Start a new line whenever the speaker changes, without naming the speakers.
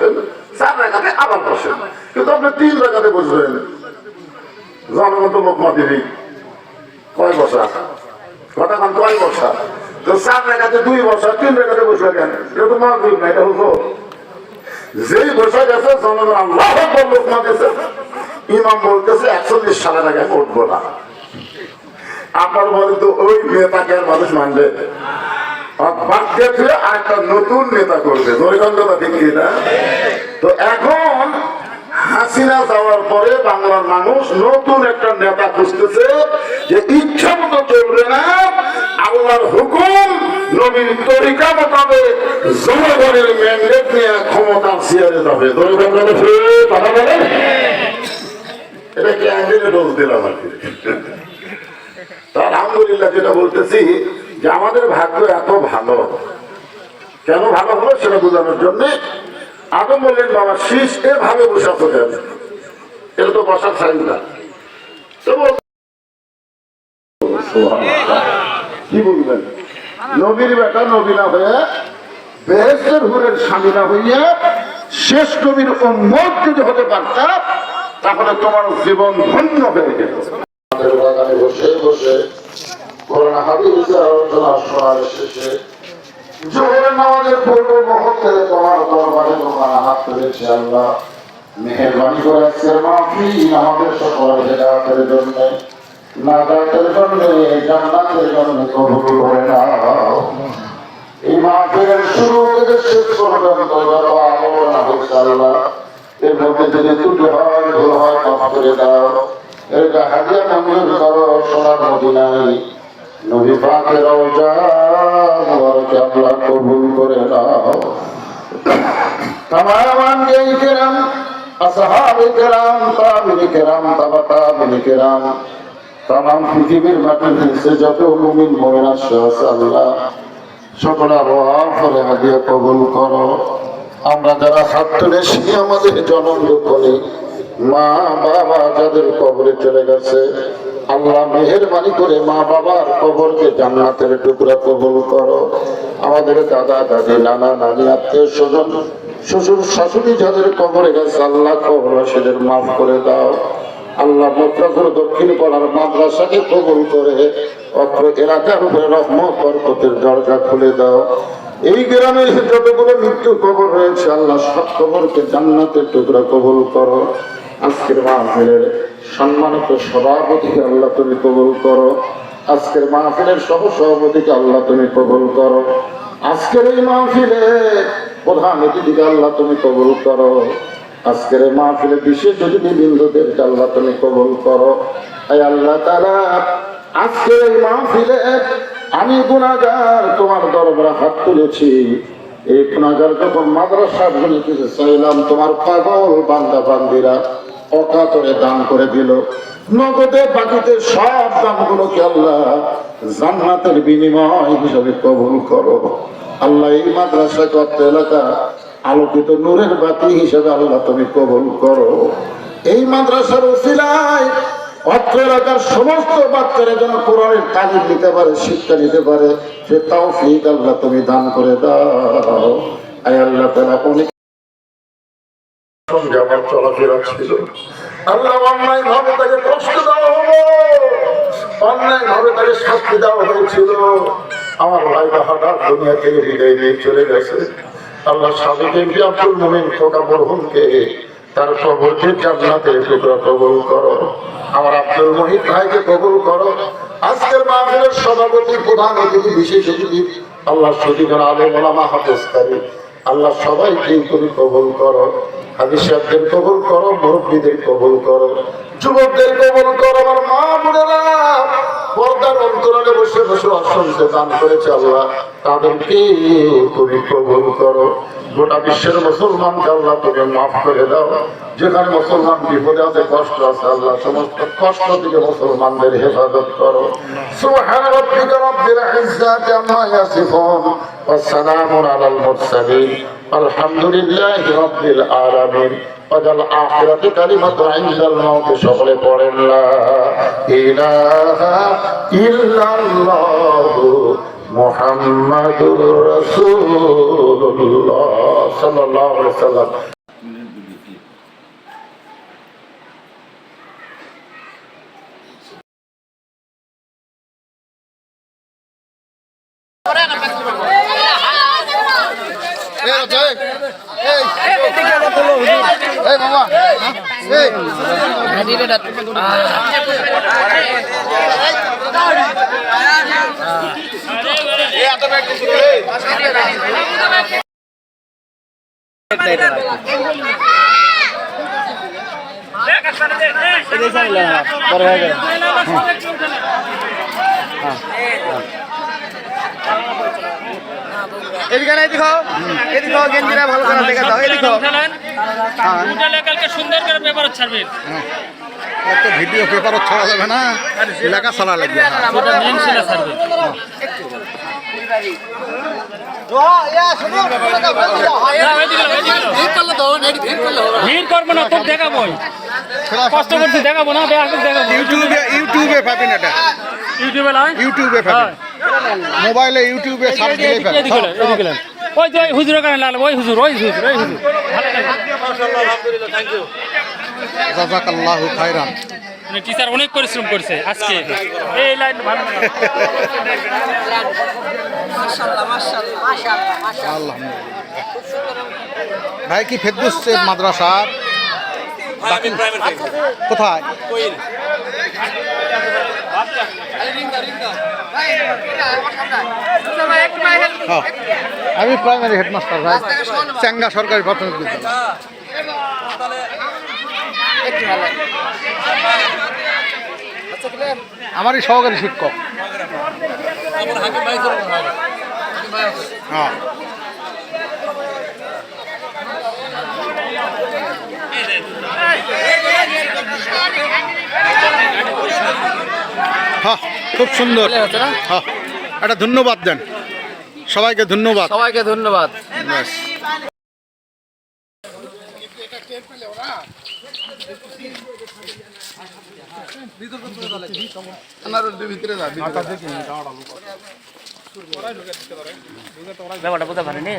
বসেন, চার রেখাতে আবার বসেন। কিন্তু আপনি তিন রেখাতে বসবেন। জনগত লোকমা দিবি কয় বসা? কথা কয় বসা? তো চার রেখাতে দুই বসা, তিন রেখাতে বসলে কেন? এটা তো মাগরিব না, এটা হলো। যেই বসে গেছে জনগণ আল্লাহ লোকমা দিয়েছে ইমাম বলতেছে, একচল্লিশ সালের আগে উঠবো না। আপনার বলেন তো ওই নেতাকে মানুষ মানবে? আর বাদ দিয়ে ফিরে আরেকটা নতুন নেতা করবে। ঠিক কি না। তো এখন হাসিনা যাওয়ার পরে বাংলার মানুষ নতুন একটা নেতা খুঁজতেছে যে ইচ্ছা মতো চলবে না। আল্লাহর হুকুম, নবীর তরিকা মোতাবেক জনগণের ম্যান্ডেট নিয়ে ক্ষমতা চেয়ারে যাবে। কথা এটা কি ডোজ দিলাম আর কি আলহামদুলিল্লাহ যেটা বলতেছি যে আমাদের ভাগ্য এত ভালো। কেন ভালো হলো সেটা বোঝানোর জন্য আদম বললেন, বাবা, শীষ এভাবে বসাতে দেন এটা তো বসার সাইন না। তো কি বেটা হয়ে স্বামী না যদি হতে পারতাম তাহলে তোমার জীবন ধন্য হয়ে যেত। বসে বসে করোনা হাদিসের আলোচনা শোনার শেষে জোহরের নামাজের পূর্ব মুহূর্তে তোমার দরবারে তোমার হাত তুলেছে আল্লাহ। মেহরবানি করে আজকের মাহফিল আমাদের সকলের হেদায়তের জন্য, নাজাতের জন্য, জান্নাতের জন্য কবুল করে নাও। এই মাহফিলের শুরু থেকে শেষ পর্যন্ত যত আলোচনা হচ্ছে আল্লাহ। এর মধ্যে যদি ত্রুটি হয়, ভুল হয়, মাফ করে দাও। এটা হাজিয়া মঞ্জুর করো নবী পাকের রওজা মুবারকে আল্লাহ কবুল করে নাও। তামাম এই কেরাম, আসহাবে কেরাম তাবিনি কেরাম, তাবা তাবিনি কেরাম, তামাম পৃথিবীর মাটির নিচে যত মুমিন মুমিন আছে আল্লাহ, সকল আবহাওয়া হাদিয়া কবুল করো। আমরা যারা হাত তুলেছি আমাদের জনম দুঃখনে মা, বাবা যাদের কবরে চলে গেছে আল্লাহ মেহরবানি করে মা বাবার কবরকে জান্নাতের টুকরা কবুল করো। আমাদের দাদা, দাদি, নানা, নানি, আত্মীয় স্বজন, শ্বশুর, শাশুড়ি যাদের কবরে গেছে, আল্লাহ কবর সেদের মাফ করে দাও। আল্লাহ মত্রাপুর দক্ষিণ পাড়ার মাদ্রাসাকে কবুল করে অত্র এলাকার উপরে রহমত, বরকতের দরজা খুলে দাও। এই গ্রামে যতগুলো মৃত্যু কবর রয়েছে, আল্লাহ সব কবরকে জান্নাতের টুকরা কবুল করো। আজকের মাহফিলের সম্মানিত সভাপতিকে আল্লাহ তুমি কবুল করো। আজকের মাহফিলের সহ সভাপতিকে আল্লাহ তুমি কবুল করো। আজকের এই মাহফিলে প্রধান অতিথিকে আল্লাহ তুমি কবুল করো। আজকের এই মাহফিলে বিশেষ অতিথি বিন্দুদেরকে আল্লাহ তুমি কবুল করো। এই আল্লাহ তারা আজকের এই মাহফিলে আমি গুণাগার তোমার দরবারে হাত তুলেছি। এই গুণাগার যখন মাদ্রাসা ভুলিতে চাইলাম, তোমার পাগল বান্দা বান্দিরা অকাতরে দান করে দিল। নগদে বাকিতে সব দামগুলোকে আল্লাহ জান্নাতের বিনিময় হিসাবে কবুল করো। আল্লাহ এই মাদ্রাসা কত এলাকা আলোকিত নূরের বাতি হিসেবে আল্লাহ তুমি কবুল করো। এই মাদ্রাসার ওসিলায় অত্র এলাকার সমস্ত বাচ্চারা যেন কোরআনের তালিম নিতে পারে, শিক্ষা নিতে পারে, সে তাও ফিক আল্লাহ তুমি দান করে দাও। আয় আল্লাহ তারা অনেক আমার চলাফেরা ছিল। আল্লাহ অন্যায় ভাবে তাকে কষ্ট দেওয়া হলো। অন্যায় ভাবে তাকে শাস্তি দেওয়া হয়েছিল। আমার ভাই বাহাদার দুনিয়া থেকে বিদায় নিয়ে চলে গেছে। আল্লাহ সাবিক এমপি আব্দুল মোমিন খোকা বরহুমকে তার কবরকে জান্নাতে টুকরা কবুল করো। আমার আব্দুল মহিত ভাইকে কবুল করো। আজকের মাহফিলের সভাপতি, প্রধান অতিথি, বিশেষ অতিথি, আল্লাহ সদিগণ আলেম ওলামা হাফেজকারী আল্লাহ সবাইকে তুমি কবুল করো। হাদিস সাহেবদের কবুল করো, মুরব্বীদের কবুল করো, যুবকদের কবুল করো, আমার মা বোনেরা। পর্দার অন্তরালে বসে বসে অসংখ্য দান করেছে আল্লাহ, তাদেরকে তুমি কবুল করো। গোটা বিশ্বের মুসলমানকে আল্লাহ তুমি মাফ করে দাও। যেখানে মুসলমান বিপদে আছে, কষ্ট আছে, আল্লাহ সমস্ত কষ্ট থেকে মুসলমানদের হেফাজত করো। সুবহান রাব্বিকা রাব্বিল ইজ্জাতি আম্মা ইয়াসিফুন ওয়া সালামুন আলাল মুরসালিন। আলহামদুলিল্লাহি রব্বিল আলামিন। ওয়াজাল মাউত। সকলে পড়েন লা ইলাহা ইল্লাল্লাহু মোহাম্মদুর রাসূলুল্লাহ সাল্লাল্লাহু আলাইহি সাল্লাম বড় হয়ে গেল হ্যাঁ
এদিকে না এদিকে এদিকে গেঞ্জিরা ভালো করে দেখে দাও। এদিকে
কালকে সুন্দর করে পেপার ছাড়বেন
এত ভিডিও পেপার ছড়া যাবে না। এলাকা ছড়া লাগবে
ভিড় করব না তোর দেখাবো। কষ্ট করছি দেখাবো না
ইউটিউবে ইউটিউবে পাবেন এটা।
ইউটিউবে
ইউটিউবে পাবেন মোবাইলে ইউটিউবে সার্চ
এদিকে ওই যে ওই হুজুরের কারণে লাল ওই হুজুর ওই হুজুর ওই হুজুর।
জাযাকাল্লাহু খাইরান
মানে টিচার অনেক পরিশ্রম করছে আজকে। এই লাইন ভালো।
ভাই কি ফেরদৌস মাদ্রাসা? কোথায়? আমি প্রাইমারি হেডমাস্টার ভাই। চ্যাঙ্গা সরকারি প্রাথমিক বিদ্যালয়। আমারই সহকারী শিক্ষক। হ্যাঁ। হ্যাঁ খুব সুন্দর। হ্যাঁ একটা ধন্যবাদ দেন। সবাইকে ধন্যবাদ।
সবাইকে ধন্যবাদ।
ব্যাপারটা পারিনি।